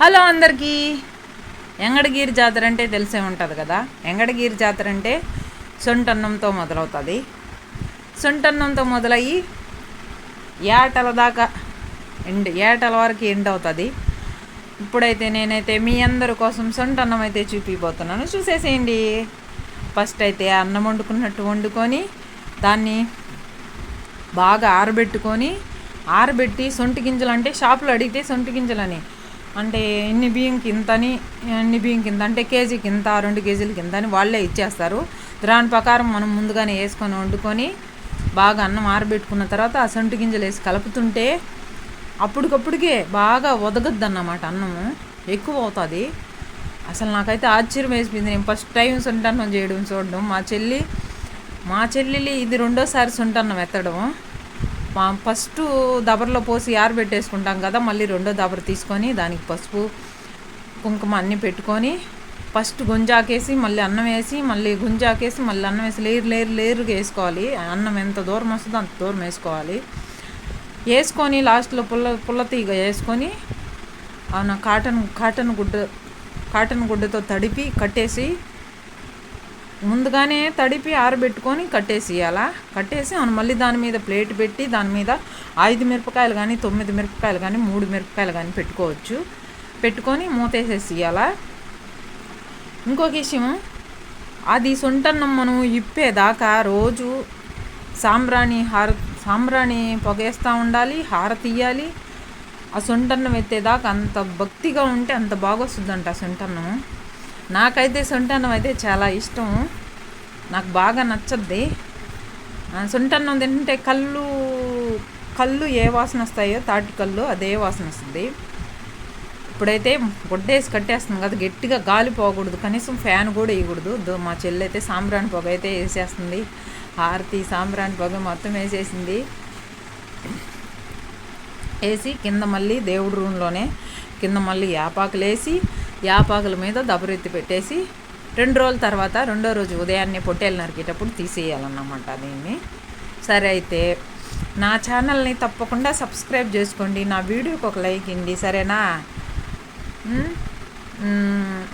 Hello అందరికీ. ఎంగడగిరి జాతర అంటే తెలిసే ఉంటుంది కదా? ఎంగడగిరి జాతర అంటే సొంటన్నంతో మొదలవుతుంది. సొంటన్నంతో మొదలయ్యి ఏటల దాకా ఎండ్ ఏటల వరకు ఎండ్ అవుతుంది ఇప్పుడైతే నేనైతే మీ అందరి కోసం సొంటన్నం అయితే చూపిపోతున్నాను. చూసేసేయండి. ఫస్ట్ అయితే అన్నం వండుకున్నట్టు వండుకొని దాన్ని బాగా ఆరబెట్టుకొని ఆరబెట్టి సొంటి గింజలు అంటే షాపులో అడిగితే సొంటి గింజలని అంటే ఇన్ని బియ్యంకి ఇంతని ఇన్ని బియ్యం కింద అంటే కేజీకి ఇంత రెండు కేజీల కింద అని వాళ్ళే ఇచ్చేస్తారు. దాని ప్రకారం మనం ముందుగానే వేసుకొని వండుకొని బాగా అన్నం ఆరబెట్టుకున్న తర్వాత ఆ సొంటి గింజలు వేసి కలుపుతుంటే అప్పటికప్పటికే బాగా ఉదగద్దు అన్నమాట అన్నము. ఎక్కువ అవుతుంది. అసలు నాకైతే ఆశ్చర్యం వేసిపోయింది. నేను ఫస్ట్ టైం సొంటన్నం చేయడం చూడడం. మా చెల్లి మా చెల్లెలి ఇది రెండోసారి సొంటన్నం ఎత్తడం. ఫస్ట్ దబర్లో పోసి ఆరబెట్టేసుకుంటాం కదా మళ్ళీ రెండో దబర తీసుకొని దానికి పసుపు కుంకుమ అన్నీ పెట్టుకొని ఫస్ట్ గుంజాకేసి మళ్ళీ అన్నం వేసి మళ్ళీ గుంజాకేసి మళ్ళీ అన్నం వేసి లేరు లేరు లేరుగా వేసుకోవాలి. అన్నం ఎంత దూరం వస్తుందో అంత దూరం వేసుకోవాలి. వేసుకొని లాస్ట్లో పుల్ల పుల్ల తీగ వేసుకొని అవున కాటన్ కాటన్ గుడ్డ కాటన్ గుడ్డతో తడిపి కట్టేసి ముందుగానే తడిపి ఆరబెట్టుకొని కట్టేసి కట్టేసి మనం మళ్ళీ దాని మీద ప్లేట్ పెట్టి దాని మీద ఐదు మిరపకాయలు కానీ తొమ్మిది మిరపకాయలు కానీ మూడు మిరపకాయలు కానీ పెట్టుకోవచ్చు. పెట్టుకొని మూతేసేసేయాలా ఇంకొక విషయం అది సొంటన్నం మనం ఇప్పేదాకా రోజు సాంబ్రాణి హార సాంబ్రాణి పొగేస్తూ ఉండాలి హార తీయాలి. ఆ సొంటన్నం ఎత్తేదాకా అంత భక్తిగా ఉంటే అంత బాగొస్తుందంట ఆ సొంటన్నం. నాకైతే సొంటన్నం అయితే చాలా ఇష్టం. నాకు బాగా నచ్చద్ది. సొంటన్నం తింటే కళ్ళు కళ్ళు ఏ వాసన వస్తాయో తాటి కళ్ళు అదే వాసన వస్తుంది. ఇప్పుడైతే గొడ్డేసి కట్టేస్తుంది కదా గట్టిగా గాలి పోకూడదు కనీసం ఫ్యాన్ కూడా వేయకూడదు. మా చెల్లి అయితే సాంబ్రాణి పొగ అయితే వేసేస్తుంది. హారతి సాంబ్రాణి పొగ మొత్తం వేసేసింది. వేసి కింద మళ్ళీ దేవుడి రూమ్లోనే కింద మళ్ళీ యాపాకులు వేసి యాపాకుల మీద దబరెత్తి పెట్టేసి రెండు రోజుల తర్వాత రెండో రోజు ఉదయాన్నే పొట్టేలు నరికేటప్పుడు తీసేయాలన్నమాట దీన్ని. సరే అయితే నా ఛానల్ని తప్పకుండా సబ్స్క్రైబ్ చేసుకోండి నా వీడియోకి ఒక లైక్ ఇండి సరేనా?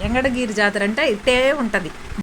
ఎంగడగిరి జాతర అంటే ఇట్టే ఉంటుంది.